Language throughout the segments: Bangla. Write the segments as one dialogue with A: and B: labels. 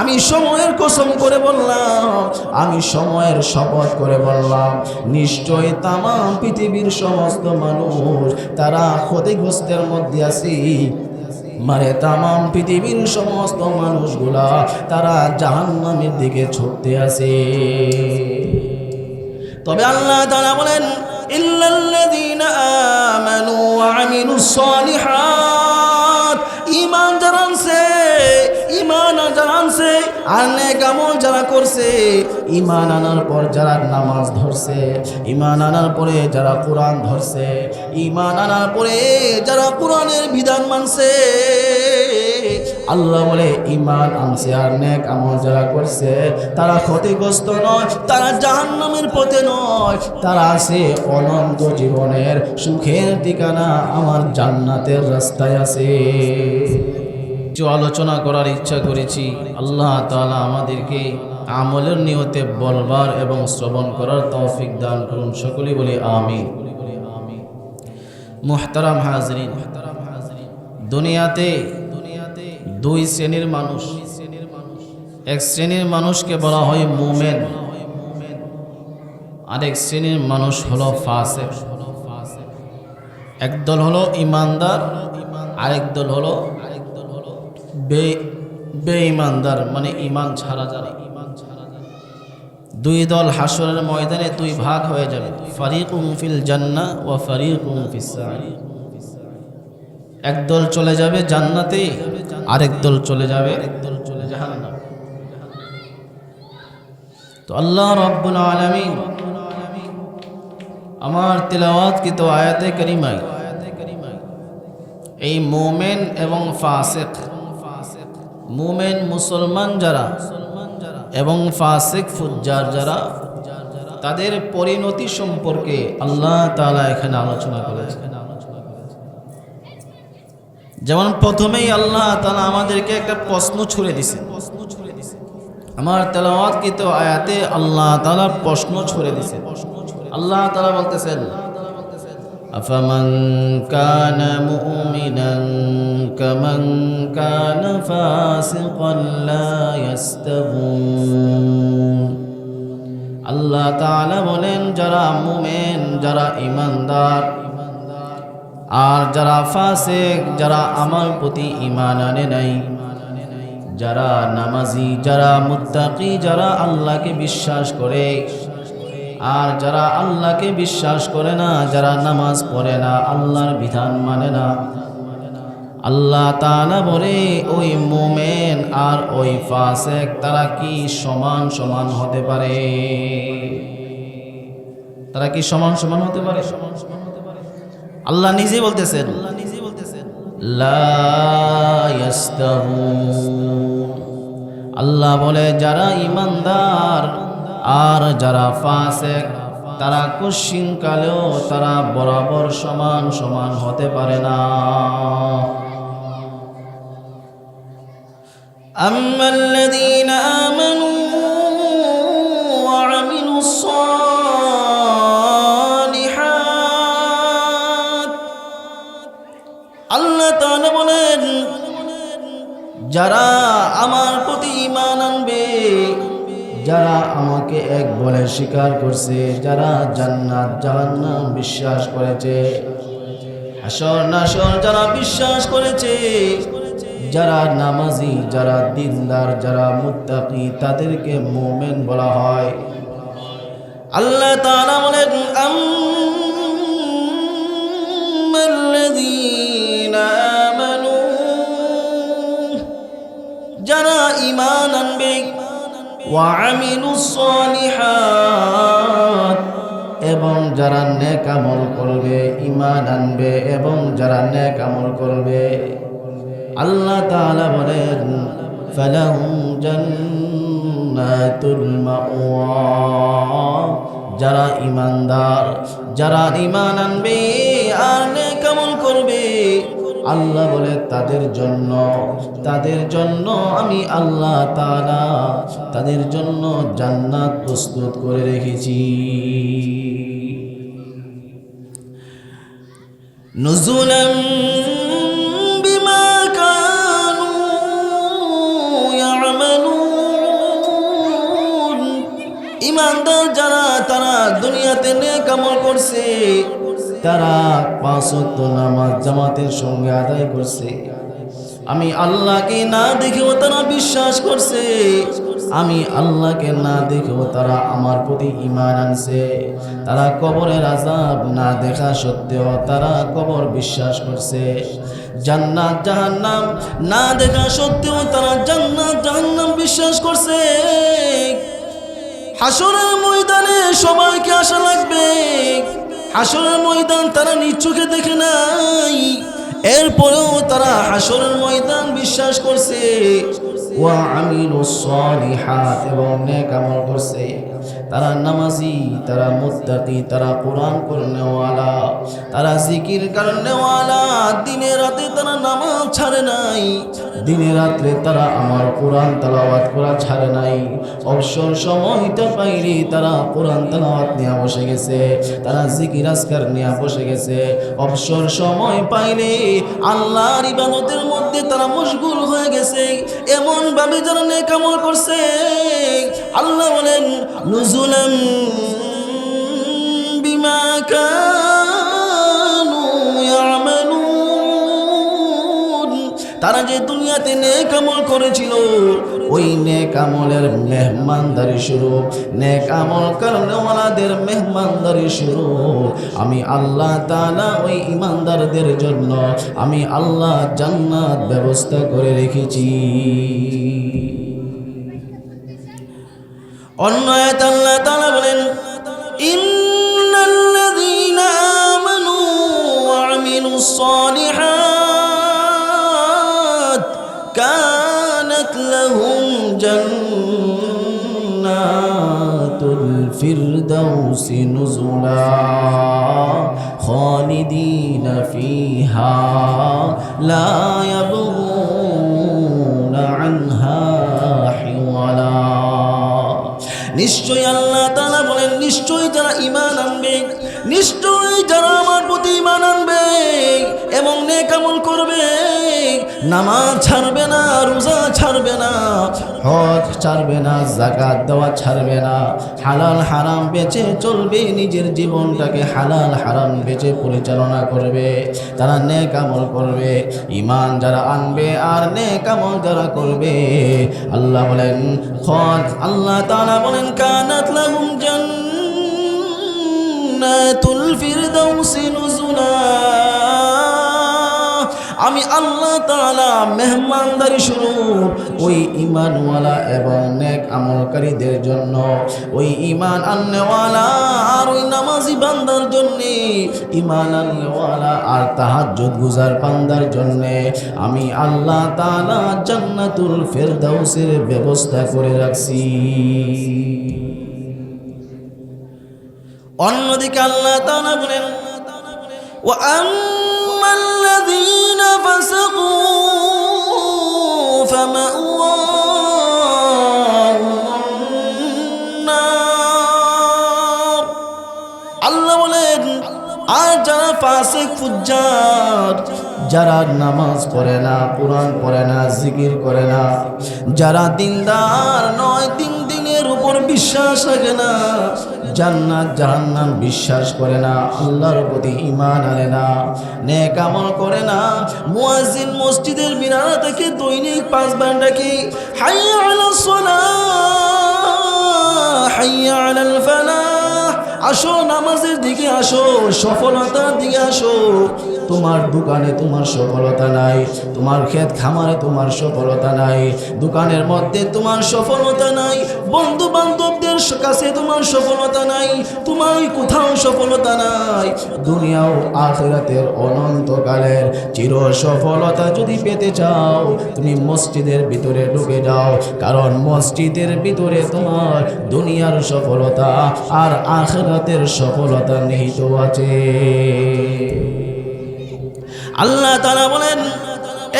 A: আমি সময়ের কসম করে বললাম, আমি সময়ের শপথ করে বললাম, নিশ্চয় তামাম পৃথিবীর সমস্ত মানুষ তারা ক্ষতিগ্রস্তের মধ্যে আছি। মানে তামাম পৃথিবীর সমস্ত মানুষগুলা তারা জাহান্নামের দিকে ছুটতে আছে। তবে আল্লাহ তাআলা বলেন, ইল্লাল্লাযীনা আমানু ওয়া ঈমান যারা আর নেক আমল যারা করছে ঈমান আনার পর যারা নামাজ ধরছে ঈমান আনার পরে যারা কোরআন ধরছে ঈমান আনার পরে যারা কোরআনের বিধান মানছে, আল্লাহ বলে, ইমান আনছে আর নেক আমল যারা করছে, তারা ক্ষতিগ্রস্ত নয়, তারা জাহান্নামের পথে নয়, তারা আছে অনন্ত জীবনের সুখের ঠিকানা, আমার জান্নাতের রাস্তায় আছে। কিছু আলোচনা করার ইচ্ছা করেছি। আল্লাহ তাআলা আমাদেরকে আমলের নিয়তে বলবার এবং শ্রবণ করার তৌফিক দান করুন সকলেই বলি আমি মুহতারাম হাজরিন, দুনিয়াতে দুনিয়াতে দুই শ্রেণির মানুষ। এক শ্রেণির মানুষকে বলা হয় মুমেন। আরেক শ্রেণির মানুষ হলো ফাসেক। একদল হলো ইমানদার, আরেক দল হলো বে, বেঈমানদার মানে ইমান ছাড়া যারা ইমান ছাড়া যারা দুই দল হাসরের ময়দানে দুই ভাগ হয়ে যাবে। ফারিক উমফিল জান্না ও ফারিক ফিস একদল চলে যাবে জান্নাতে, আরেক দল চলে যাবে একদল চলে জাহান্নাম। তো আল্লাহ রব্বুল আলামিন আমার তিলাওয়াত কি তো আয়াতে করিমাই এই মোমেন এবং ফাসেক মোমেন মুসলমান যারা এবং ফাসেক ফুজ্জার যারা, তাদের পরিণতি সম্পর্কে আল্লাহ তালা এখানে আলোচনা করেছেন। যেমন প্রথমেই আল্লাহ তাআলা আমাদেরকে একটা প্রশ্ন ছুড়ে দিছে আমার তেলাওয়াতকৃত আয়াতে আল্লাহ তাআলা প্রশ্ন ছুড়ে দিছে আল্লাহ তাআলা বলতেছেন أفمن كان مؤمنا كمن كان فاسقا لا يستوون আল্লাহ তাআলা বলেন যারা মুমেন যারা ইমানদার আর যারা ফাসেক যারা আমার প্রতি ইমান আনে নাই যারা নামাজি যারা মুত্তাকি যারা আল্লাহকে বিশ্বাস করে আর যারা আল্লাহকে বিশ্বাস করে না, যারা নামাজ পড়ে না, আল্লাহর বিধান মানে না। আল্লাহ তাআলা বলে, ওই মোমেন আর ওই ফাসেক, তারা কি সমান সমান হতে পারে? তারা কি সমান সমান হতে পারে? সমান সমান হতে পারে আল্লাহ নিজে বলতেছেন আল্লাহ নিজে বলতেছেন আল্লাহ বলে, যারা ইমানদার আর যারা ফাসেক তারা কুশিন কালেও তারা বরাবর সমান সমান হতে পারে না أما الذين آمنوا আমাকে এক বলে স্বীকার করছে, যারা জান্নাত, জাহান্নাম বিশ্বাস করেছে। হাসর নাসর যারা বিশ্বাস করেছে, যারা নামাজি, যারা দিনদার, যারা মুত্তাকি, তাদেরকে মুমিন বলা হয়। আল্লাহ আম্মাল্লাযীনা আমানু, যারা ঈমান আনবে ওয়ামিলু সলিহাত, এবং যারা নেক আমল করবে, ঈমান আনবে, এবং যারা নেক আমল করবে, আল্লাহ তাআলা বলেন, ফালাহুম জান্নাতুল মাওয়া যারা ইমানদার যারা ঈমান আনবে আর নেক আমল করবে আল্লাহ বলে, তাদের জন্য তাদের জন্য আমি আল্লাহ তাআলা তাদের জন্য জান্নাত প্রস্তুত করে রেখেছি। ইমানদার যারা, তারা দুনিয়াতে নেক আমল করছে। তারা পাঁচ নামাজ জামাতের সঙ্গে আদায় করছে। আমি আল্লাহকে না দেখেও তারা বিশ্বাস করছে। আমি আল্লাহকে না দেখেও তারা আমার প্রতি ইমান আনছে। তারা কবরের আজাব না দেখা সত্ত্বেও তারা কবর বিশ্বাস করছে। জান্নাত, জাহান্নাম না দেখা সত্ত্বেও তারা জান্নাত, জাহান্নাম বিশ্বাস করছে। হাসরের ময়দানে সবাইকে আসা লাগবে। হাসরের ময়দান তারা নিচুকে দেখে নাই। এরপরেও তারা হাসরের ময়দান বিশ্বাস করছে। ওয়া আমিলু এবং আমল করছে। তারা নামাজি, তারা মুত্তাকি, তারা কোরআন করনেওয়ালা, তারা জিকির করনেওয়ালা। দিনে রাতে তারা নামাজ ছাড়ে নাই, দিনে রাত্রে তারা আমার কোরআন তালাওয়াত করা ছাড়ে নাই। অবসর সময়টা পাইলে তারা কোরআন তালাওয়াত নিয়ে বসে গেছে, তারা জিকির আজকার নিয়ে বসে গেছে। অবসর সময় পাইলে আল্লাহর ইবাদতের মধ্যে তারা মশগুল হয়ে গেছে। এমন ভাবে যারা নেক আমল করছে। আল্লাহ বলেন, নুজুলাম বিমা কানু তারা যে দুনিয়াতে নেক আমল করেছিল ওই নেক আমলের মেহমানদারি শুরু, নেক আমল কারণেওয়ালাদের মেহমানদারি শুরু। আমি আল্লাহ তাআলা ওই ইমানদারদের জন্য আমি আল্লাহ জান্নাত ব্যবস্থা করে রেখেছি। অন্য আয়াত আল্লাহ লাহুম জান্নাতুল ফিরদাউসি নুজুলা খালিদিনা ফিহা লা ইয়াবগুনা আনহা হিওয়ালা। নিশ্চয়ই আল্লাহ তাআলা বলেন, নিশ্চয়ই যারা ঈমান আনবে, নিশ্চয়ই যারা আমার প্রতি ঈমান আনবে এবং নেক আমল করবে নামাজ ছাড়বে না, রোজা ছাড়বে না, হজ ছাড়বে না জাকাত দেওয়া ছাড়বে না। হালাল হারাম বেচে চলবে, নিজের জীবনটাকে হালাল হারাম বেচে পরিচালনা করবে, তারা নেক আমল করবে ইমান যারা আনবে আর নেক আমল যারা করবে। আল্লাহ বলেন, হজ, আল্লাহ তাআলা বলেন, কানাত লাহুম জান্নাতুল ফিরদাউসি নুজুলা। আমি আল্লাহ তালা মেহমানদারি শুরু। ওই ইমানওয়ালা এবং নেক আমলকারীদের জন্য, ওই ইমান আননেওয়ালা আর ওই নামাজি বান্দার জন্যে ইমান আননেওয়ালা আর তাহাজ্জুদ গুজার বান্দার জন্যে, আমি আল্লাহ তালা জান্নাতুল ফেরদাউসের ব্যবস্থা করে রাখছি। অন্যদিকে আল্লাহ তালা বলেন ও আম্মাল الذين فسقوا فمأواهم النار আল্লাহ বলেন আর যারা ফাসিক ফুজ্জার যারা নামাজ পড়ে না কোরআন পড়ে না জিকির করে না যারা দিনদার নয় তিন দিনের উপর বিশ্বাস রাখে না জান্নাত, জাহান্নাম বিশ্বাস করে না, আল্লাহর প্রতি ইমান আনে না, নেক আমল করে না। মুয়াজ্জিন মসজিদের মিনার থেকে দৈনিক পাঁচবার ডাকে হাইয়া আলা সালাহ, হাইয়া আলাল ফালাহ। আসো, নামাজের দিকে আসো, সফলতার দিকে আসো। তোমার দোকানে তোমার সফলতা নাই, তোমার ক্ষেত খামারে তোমার সফলতা নাই, দোকানের মধ্যে তোমার সফলতা নাই বন্ধু বান্ধবদের কাছে তোমার সফলতা নাই, তোমার কোথাও সফলতা নাই দুনিয়াও আখেরাতের অনন্তকালের চির সফলতা যদি পেতে চাও, তুমি মসজিদের ভিতরে ঢুকে যাও, কারণ মসজিদের ভিতরে তোমার দুনিয়ার সফলতা আর আখেরাতের সফলতা নিহিত আছে। আল্লাহ তারা বলেন,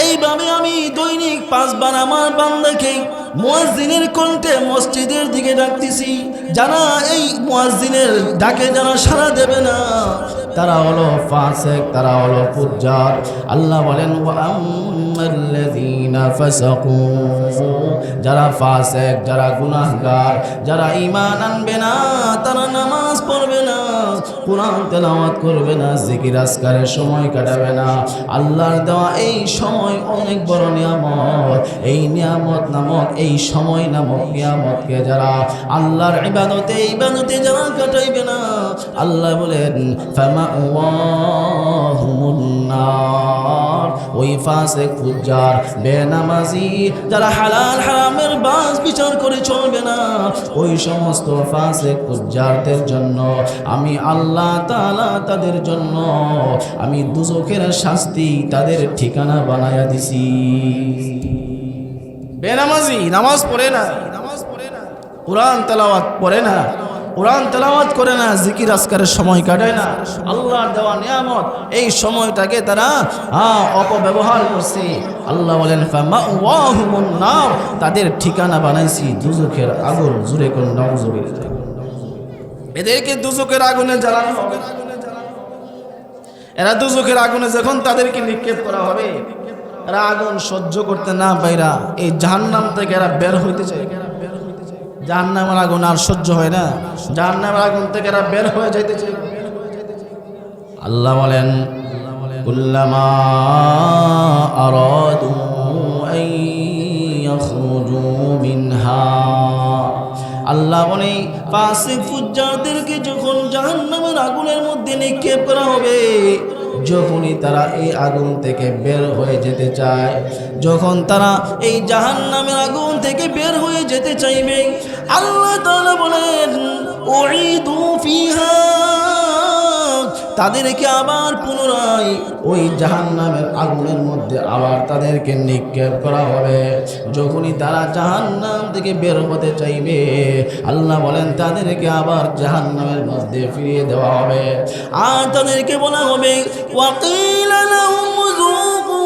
A: এইভাবে আমি দৈনিক পাঁচবার আমার বান্দাকে মুয়াজ্জিনের কণ্ঠে মসজিদের দিকে ডাকতেছি। যারা এই মুয়াজ্জিনের ডাকে যারা সাড়া দেবে না, তারা হলো ফাসেক, তারা হলো ফুজ্জার। আল্লাহ বলেন যারা ফাসেক, যারা গুনাহগার, যারা ইমান আনবে না, তারা নামাজ পড়বে না। কোরআন তেলাওয়াত করবে না, জিকির আজকারের সময় কাটাবে না। আল্লাহর দেওয়া এই সময় অনেক বড় নিয়ামত। এই নিয়ামত নামক, এই সময় নামক নিয়ামতকে যারা আল্লাহর ইবাদতে ইবাদতে যারা কাটাইবে না, আল্লাহ বলেন ওই ফাসেক, ফুজ্জার, বেনামাজি, যারা হালাল হারামের বাস বিচার করে চলবে না, ওই সমস্ত ফাসেক, ফুজ্জারদের জন্য আমি আল্লাহ তাআলা তাদের জন্য আমি দুজকের শাস্তি তাদের ঠিকানা বানায়া দিছি। বেনামাজি, নামাজ পড়ে না। নামাজ পড়ে না কোরআন তেলাওয়াত পড়ে না। কোরআন তেলাওয়াত করে না, জিকির আজকারের সময় কাটায় না। আল্লাহর দেওয়া নিয়ামত, এই সময়টাকে তারা অপব্যবহার করছে। আল্লাহ বলেন নার তাদের ঠিকানা বানাইছি দুজকের আগুন জুড়ে কোন নাউজুবিল্লাহ। এদেরকে দুজকের আগুনে জ্বালানো হবে। এরা দুজকের আগুনে যখন তাদেরকে নিক্ষেপ করা হবে, এরা আগুন সহ্য করতে না পাইরা এই জাহান্নাম থেকে এরা বের হইতে চায়। জাহান্নামের আগুন আর সহ্য হয় না। জাহান্নামের আগুন থেকে এরা বের হয়ে যাইতে চায়। আল্লাহ বলেন, কুল্লামা আরাদু আন ইয়াখরুজু মিনহা। আল্লাহ বলে পাশে ফুজ্জারদেরকে যখন জাহান্নামের আগুনের মধ্যে নিক্ষেপ করা হবে, যখনই তারা এই আগুন থেকে বের হয়ে যেতে চায়, যখন তারা এই জাহান নামের আগুন থেকে বের হয়ে যেতে চাইবে, আল্লাহ বলেন বলেন দু ফিহা। তাদেরকে আবার পুনরায় ওই জাহান্নামের আগুনের মধ্যে আবার তাদেরকে নিক্ষেপ করা হবে। যখনই তারা জাহান্নাম থেকে বের হতে চাইবে, আল্লাহ বলেন, তাদেরকে আবার জাহান্নামের মধ্যে ফিরিয়ে দেওয়া হবে। আর তাদেরকে বলা হবে, ওয়াকিল যুকু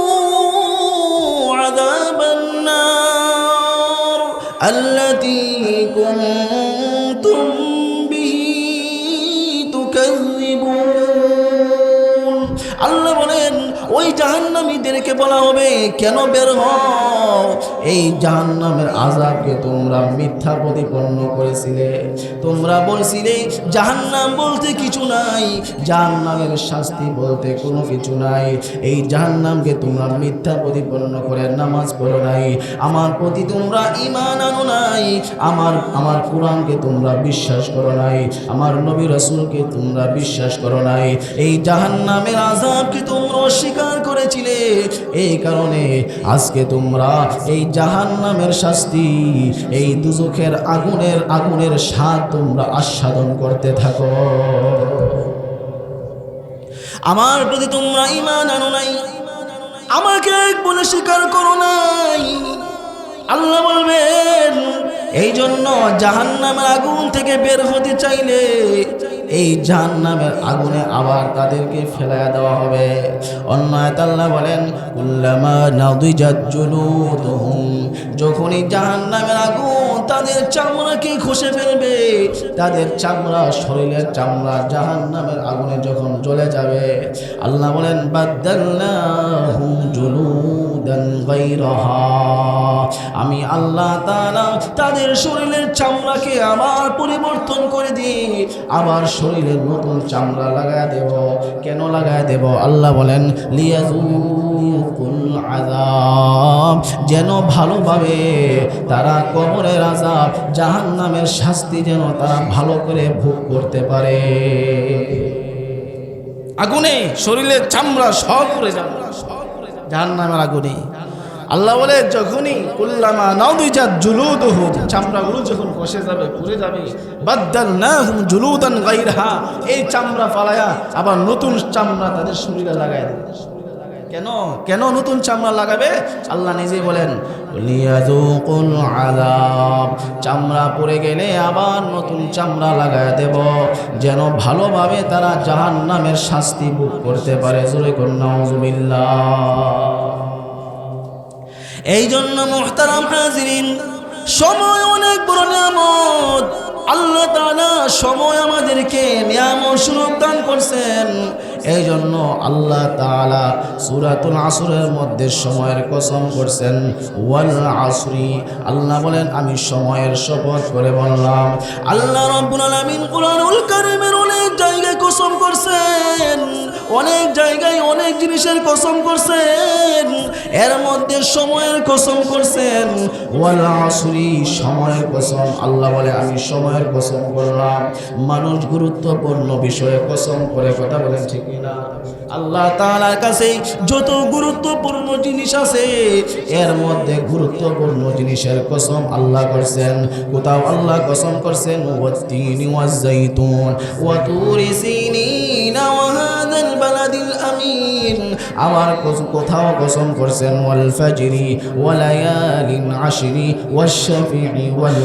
A: জাহান্নামীদেরকে বলা হবে, কেন বের হও? এই জাহান্নামের আজাবকে তোমরা মিথ্যা প্রতিপন্ন করেছিলে। তোমরা বলছিলে, জাহান্নাম বলতে কিছু নাই, জাহান্নামের শাস্তি বলতে কোনো কিছু নাই। এই জাহান্নামকে তোমরা মিথ্যা প্রতিপন্ন করে নামাজ পড়ো নাই। আমার প্রতি তোমরা ইমান আনো নাই। আমার আমার কোরআনকে তোমরা বিশ্বাস করো নাই। আমার নবী রাসূলকে তোমরা বিশ্বাস করো নাই। এই জাহান্নামের আযাবকে তোমরা অস্বীকার করেছিলে। এই কারণে আজকে তোমরা এই জাহান্নামের শাস্তি, এই দুজখের আগুনের আগুনের স্বাদ তোমরা আস্বাদন করতে থাকো। আমার প্রতি তোমরা ইমান আনো নাই। আমাকে এক বলে স্বীকার করো নাই। আল্লাহ বলবেন এই জন্য জাহান্নামের আগুন থেকে বের হতে চাইলে এই জাহান্নামের আগুনে আবার তাদেরকে ফেলায়া দেওয়া হবে। অন্য আয়াত আল্লাহ বলেন, কুল্লামা নাদিজাত জুলুদুহুম। যখনই জাহান্নামের আগুন তাদের চামড়াকে খসে ফেলবে, তাদের চামড়া শরীরের চামড়া জাহান্নামের আগুনে যখন জ্বলে যাবে, আল্লাহ বলেন বাদ্দাল্লাহুম জুলুদান গায়রাহা। আমি আল্লাহ তাআলা তাদের শরীরের চামড়াকে আমার পরিবর্তন করে দিই আবার শরীরের নতুন চামড়া লাগায় দেব। কেন লাগায় দেব? আল্লাহ বলেন আযাব। যেন ভালোভাবে তারা কবরের আযাব, জাহান্নামের শাস্তি যেন তারা ভালো করে ভোগ করতে পারে। আগুনে শরীরের চামড়া সব করে যাবে। জাহান্নামের আগুনে। আল্লাহ বলে, যখনই কুল্লামা নাউদিজাত জুলুদুহুম চামড়াগুলো যখন কষে যাবে, পুড়ে যাবে জুলুদান গায়রাহা, এই চামড়া ফালায়া আবার নতুন চামড়া তাদের শরীরে লাগায় দেবে। কেন? কেন নতুন চামড়া লাগাবে? আল্লাহ নিজেই বলেন চামড়া পড়ে গেলে আবার নতুন চামড়া লাগায় দেব, যেন ভালোভাবে তারা জাহান নামের শাস্তি ভোগ করতে পারে। জোরে কোন নাউজুবিল্লাহ এই জন্য মোহতারাম হাজরিন, সময় অনেক বড় নিয়ামত। আল্লাহ তালা সময় আমাদেরকে নিয়ামত সুযোগ দান করছেন। এই জন্য আল্লাহ তাআলা সূরাতুল আসরের মধ্যে সময়ের কসম করছেন, ওয়াল আসরি। আল্লাহ বলেন, আমি সময়ের শপথ করে বললাম, আল্লাহ অনেক জায়গায় কসম করছেন, অনেক জায়গায় অনেক জিনিসের কসম করছেন, এর মধ্যে সময়ের কসম করছেন, ওয়াল সময়ের কসম। আল্লাহ বলে, আমি সময়ের কসম করলাম। মানুষ গুরুত্বপূর্ণ বিষয়ে কসম করে কথা বলেন, ঠিক না। আল্লাহ তালার কাছে যত গুরুত্বপূর্ণ জিনিস আছে, এর মধ্যে গুরুত্বপূর্ণ জিনিসের কসম আল্লাহ করছেন। কোথাও আল্লাহ কসম করছেন, ওয়াত্তিনি ওয়াজাইতুন ওয়া তুরি সিনিনা ওয়া হাদাল বালাদিল আমিন আবার কোথাও কসম করছেন ওয়াল ফাজরি ওয়া লায়ালিন আশরি ওয়াশ শাফিঈ ওয়াল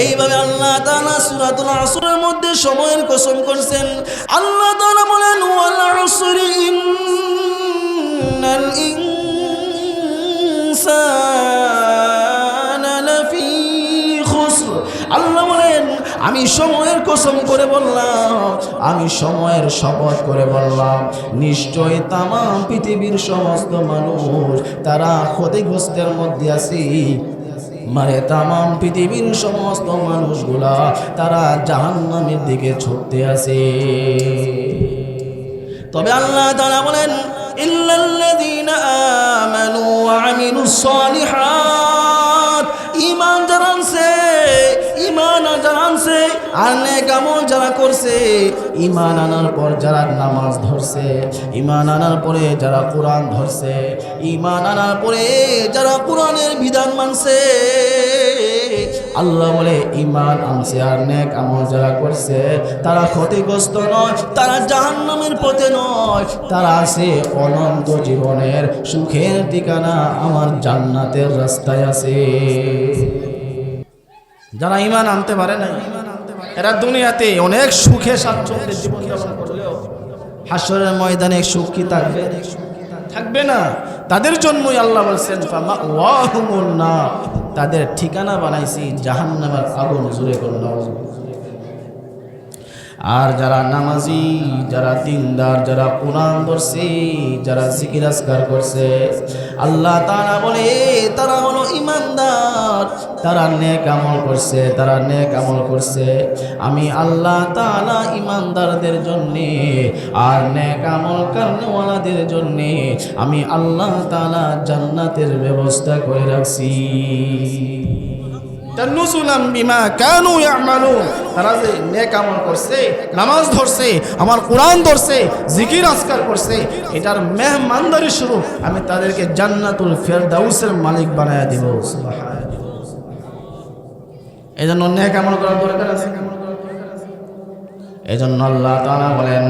A: এইভাবে আল্লাহ তাআলা সূরাতুল আসরের মধ্যে সময়ের কসম করছেন। আল্লাহ তাআলা বলেন, ওয়াল আসরি ইন্নাল ইনসানা আমি সময়ের কসম করে বললাম, আমি সময়ের শপথ করে বললাম, নিশ্চয় তাম পৃথিবীর সমস্ত মানুষ তারা ক্ষতিগ্রস্তের মধ্যে আছি। মানে তাম পৃথিবীর সমস্ত মানুষগুলা তারা জাহান্নামের দিকে ছুটতে আছে। তবে আল্লাহ তারা বলেন, ইল্লাল্লাযীনা আমানু ওয়া আমিলুস সালিহাত। ঈমান যারা আর নেক আমল যারা করছে, ঈমান আনার পর যারা নামাজ ধরছে, ঈমান আনার পরে যারা কোরআন ধরছে, ঈমান আনার পরে যারা কোরআনের বিধান মানছে, আল্লাহ বলে ইমান আনছে আর নেক আমল যারা করছে, তারা ক্ষতিগ্রস্ত নয়, তারা জাহান্নামের পথে নয়, তারা আছে অনন্ত জীবনের সুখের ঠিকানা, আমার জান্নাতের রাস্তায় আছে। যারা ইমান আনতে পারে না এরা দুনিয়াতে অনেক সুখে স্বাচ্ছন্দ্যে জীবনযাপন করলেও হাসরের ময়দানে সুখ কি থাকবে থাকবে না। তাদের জন্যই আল্লাহ বলছেন না তাদের ঠিকানা বানাইছি, জাহান্নামের আগুন জুড়ে করলাম আর যারা নামাজি, যারা দিনদার, যারা কোরআন ধরছে যারা জিকির আজকার করছে, আল্লাহ তারা বলে, তারা হলো ইমানদার। তারা নেক আমল করছে, তারা নেক আমল করছে। আমি আল্লাহ তাআলা ইমানদারদের জন্যে আর নেক আমল কারণওয়ালাদের জন্যে আমি আল্লাহ তাআলা জান্নাতের ব্যবস্থা করে রাখছি। তারা করছে, নামাজ ধরছে, আমার ধরছে, জিকির করছে, এটার শুরু। আমি তাদেরকে জান্নাতুল ফেরদাউসের মালিক বানায় দিব। এই জন্য নেক আমল করার দরকার আছে। এই জন্য আল্লাহ তাআলা বলেন,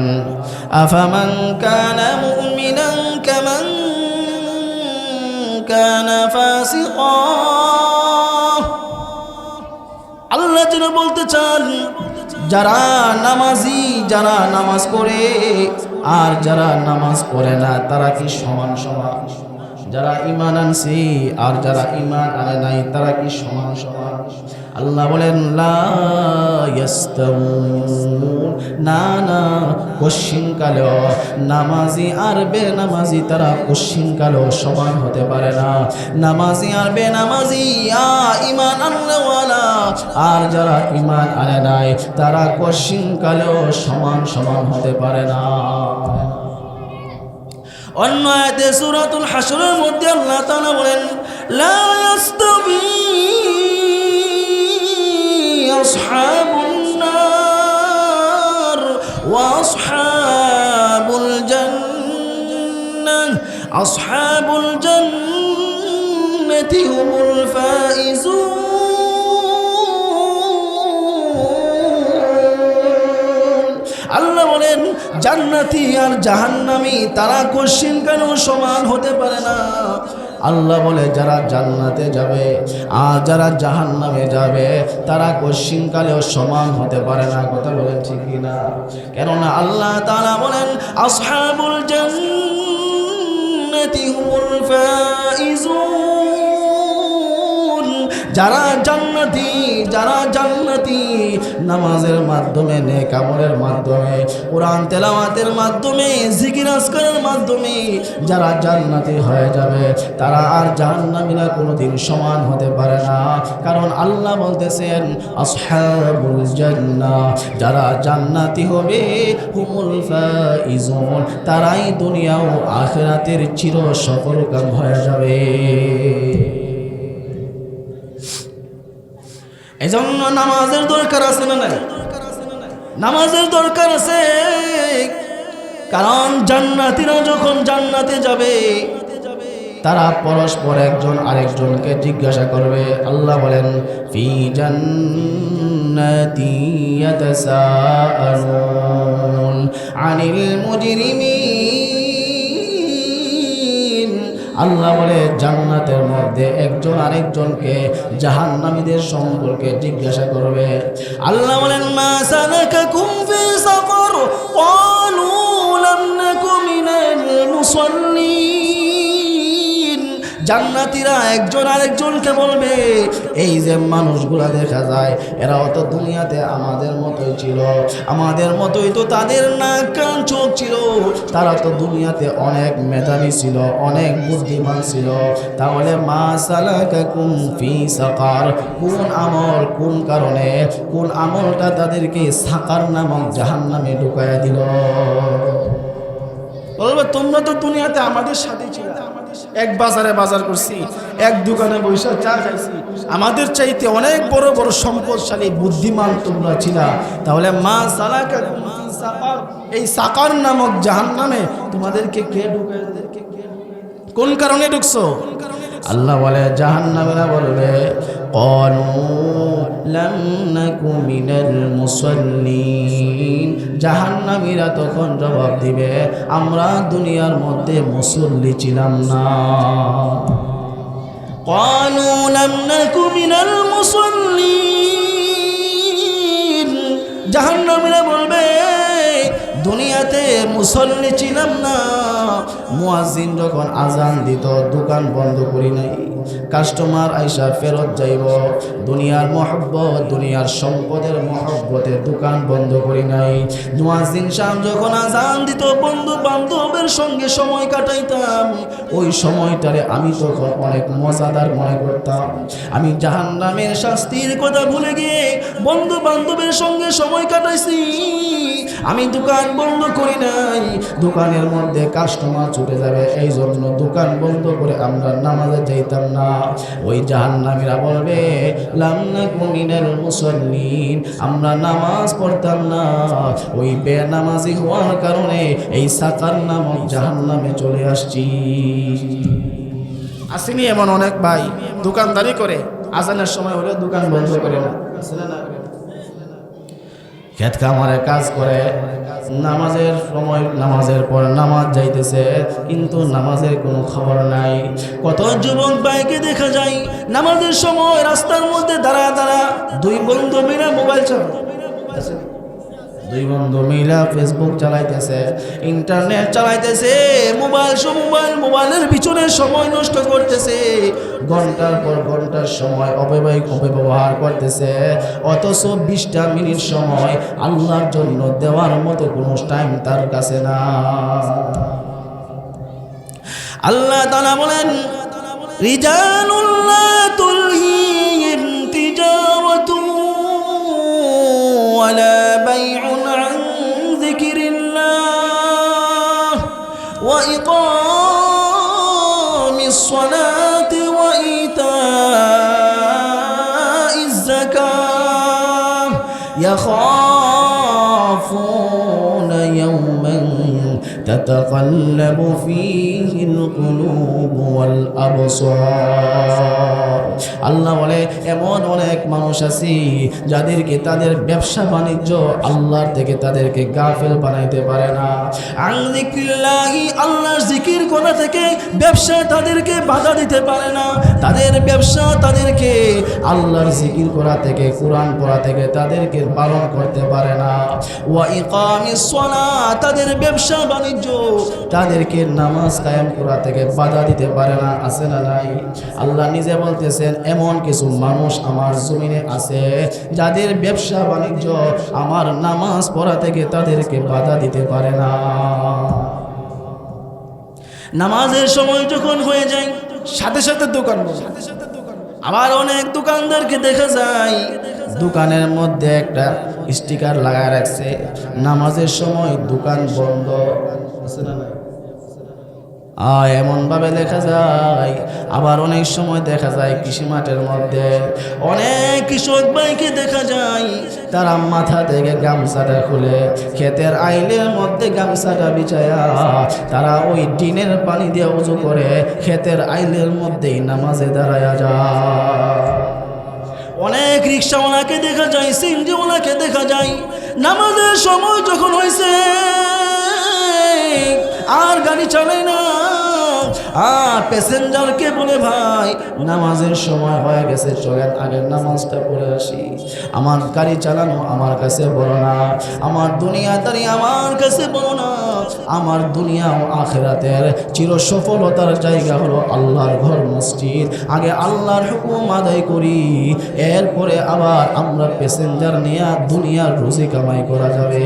A: আফামান কানা মুমিনান কামান কানা ফাসিকা? আল্লাহ যেন বলতে চান, যারা নামাজি, যারা নামাজ পড়ে, আর যারা নামাজ পড়ে না, তারা কি সমান সমান? যারা ইমান আনছে আর যারা ইমান আনে নাই, তারা কি সমান সমান? আল্লাহ বলেন। না না কশিন কালেও নামাজি আর বেনামাজি, তারা কশিন কালেও সমান হতে পারে না। নামাজি আর বেনামাজি, আ ইমান আর যারা ইমান আনে নাই, তারা কশিন কালেও সমান সমান হতে পারে না। অন্য আয়াতে সূরাতুল হাশরের মধ্যে আল্লাহ তাআলা বলেন, লা ইয়াস্তাবি আসহাবুন নার ওয়া আসহাবুল জান্নাহ, আসহাবুল জান্নাতি হুমুল ফাইজুন। জান্নাতি আর জাহান্নামি, তারা কোশ্চিন কেন সমান হতে পারে না? আল্লাহ বলে, যারা জান্নাতে যাবে আর যারা জাহান্নামে যাবে, তারা কশ্চিনকালেও সমান হতে পারে না। কথা বলেন ঠিক না কেননা আল্লাহ তারা বলেন, আসহাবুল জান্নাতি হুমুল ফাইজুন। যারা জান্নাতি যারা জান্নাতি, নামাজের মাধ্যমে, নেক আমলের মাধ্যমে, কোরআন তেলাওয়াতের মাধ্যমে, জিকির আজকারের মাধ্যমে যারা জান্নাতি হয়ে যাবে, তারা আর জাহান্নামীরা কোনোদিন সমান হতে পারে না। কারণ আল্লাহ বলতেছেন, আসহাবুল জান্নাহ যারা জান্নাতি হবে, হুমুল ফাইজুন, তারাই দুনিয়া ও আখিরাতের চির সফল হয়ে যাবে। এজন্য নামাজের দরকার আছে না নাই? নামাজের দরকার আছে। কারণ জান্নাতিরা যখন জান্নাতে যাবে, তারা পরস্পর একজন আরেকজনকে জিজ্ঞাসা করবে। আল্লাহ বলেন, ফি জান্নাতি ইয়াতাসাআলুন আনিল মুজরিমিন। আল্লাহ বলে, জান্নাতের মধ্যে একজন আরেকজনকে জাহান্নামীদের সম্পর্কে জিজ্ঞাসা করবে। আল্লাহ বলেন, মা সালাকাকুম ফি সাকর ক্বালু, লাম নাকু মিনাল মুসাল্লিন। জান্নাতীরা একজন আরেকজনকে বলবে, এই যে মানুষগুলা দেখা যায় এরা অত দুনিয়াতে আমাদের মতোই ছিল। আমাদের মতোই তো তাদের নাক কান চোখ ছিল। তারা তো দুনিয়াতে অনেক মেধাবী ছিল, অনেক বুদ্ধিমান ছিল। তাহলে মা সালাকাকুম ফি সাকার, কোন আমল, কোন কারণে, কোন আমলটা তাদেরকে সাকার নামক জাহান নামে ঢুকাইয়া দিল? বলবে, তোমরা তো দুনিয়াতে আমাদের সাথে ছিল। এক বাজারে বাজার করছি, এক দোকানে বৈশা চা খাইছি। আমাদের চাইতে অনেক বড় বড় সম্পদশালী, বুদ্ধিমান তোমরা ছিলা। তাহলে মা সালাকা সাকার, এই সাকার নামক জাহান নামে তোমাদেরকে কে ঢুকে কোন কারণে ঢুকছো? আল্লাহ বলে, জাহান্নামীরা বলবে قالوا لم نك من المصلين জাহান্নামীরা তখন জবাব দিবে আমরা দুনিয়ার মধ্যে মুসল্লি ছিলাম না قالوا لم نك من المصلين জাহান্নামীরা বলবে দুনিয়াতে মুসল্লি ছিলাম না। মুয়াজিন যখন আজান দিত, দোকান বন্ধ করি নাই। কাস্টমার আইসা ফেরত যাইব। দুনিয়ার মহব্বত, দুনিয়ার সম্পদের মহব্বতে দোকান বন্ধ করি নাই। মুয়াজিন শাম যখন আজান দিত বন্ধু বান্ধবের সঙ্গে সময় কাটাইতাম। ওই সময়টারে আমি তখন অনেক মজাদার মনে করতাম। আমি জাহান্নামের শাস্তির কথা ভুলে গিয়ে বন্ধু বান্ধবের সঙ্গে সময় কাটাইছি। আমি দোকান বন্ধ করি নাই। দোকানের মধ্যে কাস্টমার ছুটে যাবে এই জন্য দোকান বন্ধ করে আমরা নামাজে যাইতাম না। ওই জাহান্নামীরা বলবে লামনা কুমিনাল মুসল্লিন আমরা নামাজ পড়তাম না। ওই বেনামাজি হওয়ার কারণে এই সাকার নামক জাহান্নামে চলে আসছি। আসেনি এমন অনেক ভাই, দোকানদারি করে। আজানের সময় হলে দোকান বন্ধ করে না। না না? খেত খামারে কাজ করে, নামাজের সময় নামাজের পর নামাজ যাইতেছে, কিন্তু নামাজের কোনো খবর নাই। কত যুবক বাইকে দেখা যায়, নামাজের সময় রাস্তার মধ্যে দাঁড়া দাঁড়া দুই বন্ধু মিলে মোবাইল চালায়। দুই বন্ধু মিলা ফেসবুক চালাইতেছে ইন্টারনেট চালাইতেছে মোবাইল মোবাইল মোবাইলের পিছনে সময় নষ্ট করতেছে। ঘণ্টার পর ঘণ্টার সময় অব্যবহারিক অপব্যবহার করতেছে, অথচ বিশটা মিনিট সময় আল্লাহর জন্য দেওয়ার মতো কোনো টাইম তার কাছে না। আল্লাহ তালা বলেন, রিজানুল্লাহ نتقلب فيه القلوب والأبصار আল্লাহ বলে এমন অনেক মানুষ আছে যাদেরকে তাদের ব্যবসা বাণিজ্য আল্লাহর থেকে তাদেরকে গাফেল বানাইতে পারে না আল্লাহি আল্লাহর জিকির করা থেকে ব্যবসা তাদেরকে বাধা দিতে পারে না তাদের ব্যবসা তাদেরকে আল্লাহর জিকির করা থেকে কোরআন পড়া থেকে তাদেরকে পালন করতে পারে না ওয়া ইকামিস সালাহ তাদের ব্যবসা বাণিজ্য তাদেরকে নামাজ কায়েম করা থেকে বাধা দিতে পারে না, আছে না নাই? আল্লাহ নিজে বলতেছেন, এমন কিছু মানুষ আমার জমিনে আছে, যাদের ব্যবসা বাণিজ্য, আমার নামাজ পড়া থেকে তাদেরকে বাধা দিতে পারে না। নামাজের সময় যখন হয়ে যায়, সাথে সাথে দোকান বন্ধ। আবার অনেক দোকানদারকে দেখা যায়, দোকানের মধ্যে একটা স্টিকার লাগায় রাখছে। নামাজের সময় দোকান বন্ধ, আছে না এমনভাবে দেখা যায়। আবার অনেক সময় দেখা যায় কৃষি মাঠের মধ্যে অনেক কৃষক ভাইকে দেখা যায়, তারা মাথা থেকে গামছাটা খুলে ক্ষেতের আইলের মধ্যে গামছাটা বিছায়া তারা ওই ডিনের পানি দিয়ে উজু করে ক্ষেতের আইলের মধ্যেই নামাজে দাঁড়ায়া যায়। অনেক রিক্সাওয়ালাকে দেখা যায় সিংজিওয়ালাকে দেখা যায়। নামাজের সময় যখন হয়েছে আর গাড়ি চালায় না। আর প্যাসেঞ্জারকে বলে, ভাই, নামাজের সময় হয়ে গেছে, চলেন আগের নামাজটা পড়ে আসি। আমার গাড়ি চালানো আমার কাছে বড় না, আমার দুনিয়াদারি আমার কাছে বড় না, আমার দুনিয়া ও আখেরাতের চির সফলতার জায়গা হলো আল্লাহর ঘর মসজিদ। আগে আল্লাহর হুকুম আদায় করি, এরপরে আবার আমরা প্যাসেঞ্জার নিয়ে দুনিয়ার রুজি কামাই করা যাবে।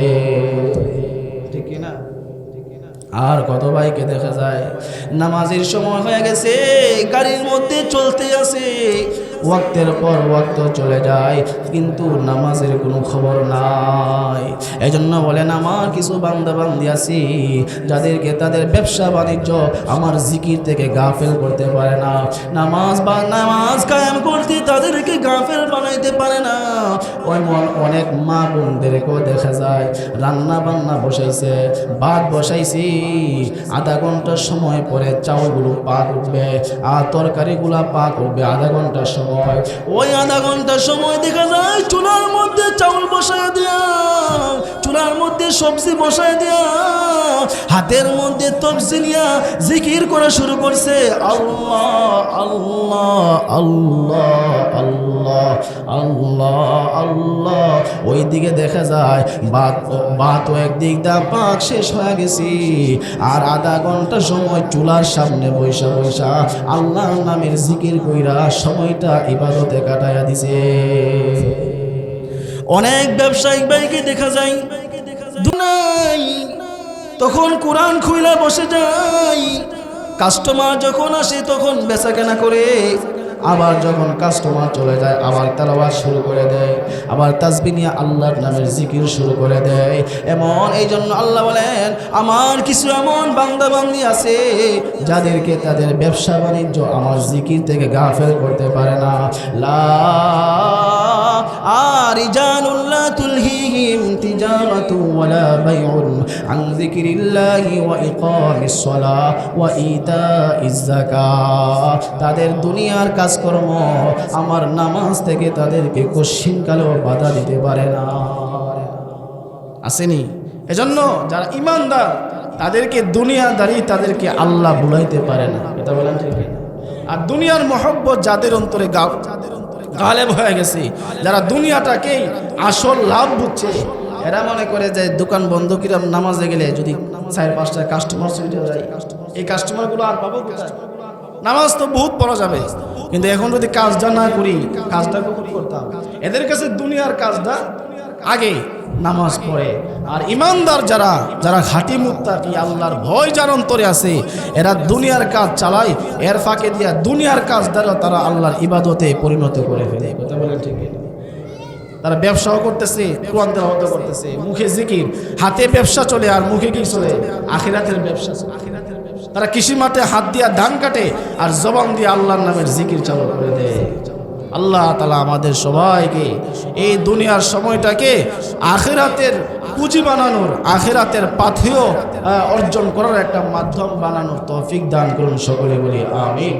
A: আর কত ভাইকে দেখা যায়? নামাজের সময় হয়ে গেছে গাড়ির মধ্যে চলতে আছে ওয়াক্তের পর ওয়াক্ত চলে যায়, কিন্তু নামাজের কোনো খবর নাই। এই জন্য বলেন, আমার কিছু বান্দা আছি, যাদেরকে তাদের ব্যবসা বাণিজ্য আমার জিকির থেকে গাফেল করতে পারে না। নামাজ বা নামাজ কায়েম করতে তাদেরকে গাফেল বানাইতে পারে না। ওই মন- অনেক মা বোনদেরকেও দেখা যায়, রান্না বান্না বসাইছে, ভাত বসাইছি, আধা ঘণ্টার সময় পরে চাউলগুলো পাক উঠবে, আর তরকারিগুলা পাক উঠবে, আধা ঘণ্টার সময় ওই আধা ঘণ্টার সময় দেখা যায়, চুলার মধ্যে চাউল বসায় দেয়া, চুলার মধ্যে সবজি বসায় দেয়া, হাতের মধ্যে তবজি নিয়া জিকির করা শুরু করছে। আল্লাহ আল্লাহ আল্লাহ আল্লাহ। আল্লাহ আল্লাহ ওই দিকে দেখা যায়, বাত বাত একদিক দা পাক শেষ হয়ে গেছি। আর আধা ঘণ্টা সময় চুলার সামনে বৈশা বৈশা আল্লাহর নামের জিকির কইরা সময়টা ইবাদতে কাটাইয়া দিছে। অনেক ব্যবসায়িক ভাইকে দেখা যায় দুনাই তখন কোরআন খুইলা বসে যায়। কাস্টমার যখন আসে, তখন বেচা কেনা করে। আবার যখন কাস্টমার চলে যায়, আবার তেলাবাজ শুরু করে দেয়, আবার তাসবি নিয়ে আল্লাহর নামের জিকির শুরু করে দেয়। এমন এই জন্য আল্লাহ বলেন, আমার কিছু এমন বান্দাবান্দি আছে যাদেরকে তাদের ব্যবসা বাণিজ্য আমার জিকির থেকে গাফেল করতে পারে না। লা আর ওয়া তাদের দুনিয়ার কাজ কাজকর্ম আমার নামাজ থেকে তাদেরকে কশ্চিনকালেও বাধা দিতে পারে না। আসেনি? এজন্য যারা ইমানদার, তাদেরকে দুনিয়াদারি তাদেরকে আল্লাহ বুলাইতে পারে না। এটা বলেন আর দুনিয়ার মহব্বত যাদের অন্তরে গাও গালেব হয়ে গেছে, যারা দুনিয়াটাকেই আসল লাভ বুঝছে, এরা মনে করে যে দোকান বন্ধ কিরম নামাজে গেলে যদি চার, পাঁচটা কাস্টমার সুবিধা যায়, এই কাস্টমারগুলো আর পাবো নামাজ তো বহুত পড়া যাবে। কিন্তু এখন যদি কাজটা না করি, কাজটা কখন করতাম এদের কাছে দুনিয়ার কাজটা আগে নামাজ পড়ে। আর ইমানদার যারা যারা খাঁটি মুক্তাকি আল্লাহর ভয় যার অন্তরে আছে, এরা দুনিয়ার কাজ চালায়, এর ফাঁকে দিয়া দুনিয়ার কাজ দ্বারা তারা আল্লাহর ইবাদতে পরিণত করে ফেলে। কথা বলেন ঠিক তারা ব্যবসাও করতেছে করতেছে, মুখে জিকির, হাতে ব্যবসা চলে আর মুখে কি চলে? আখিরাতের ব্যবসা চলে। তারা কৃষি মাঠে হাত দিয়া ধান কাটে আর জবান দিয়ে আল্লাহর নামের জিকির চালু করে দেয়। আল্লাহ তালা আমাদের সবাইকে এই দুনিয়ার সময়টাকে আখেরাতের পুঁজি বানানোর, আখেরাতের পাথেয় অর্জন করার একটা মাধ্যম বানানোর তৌফিক দান করুন সকলে বলি, আমিন।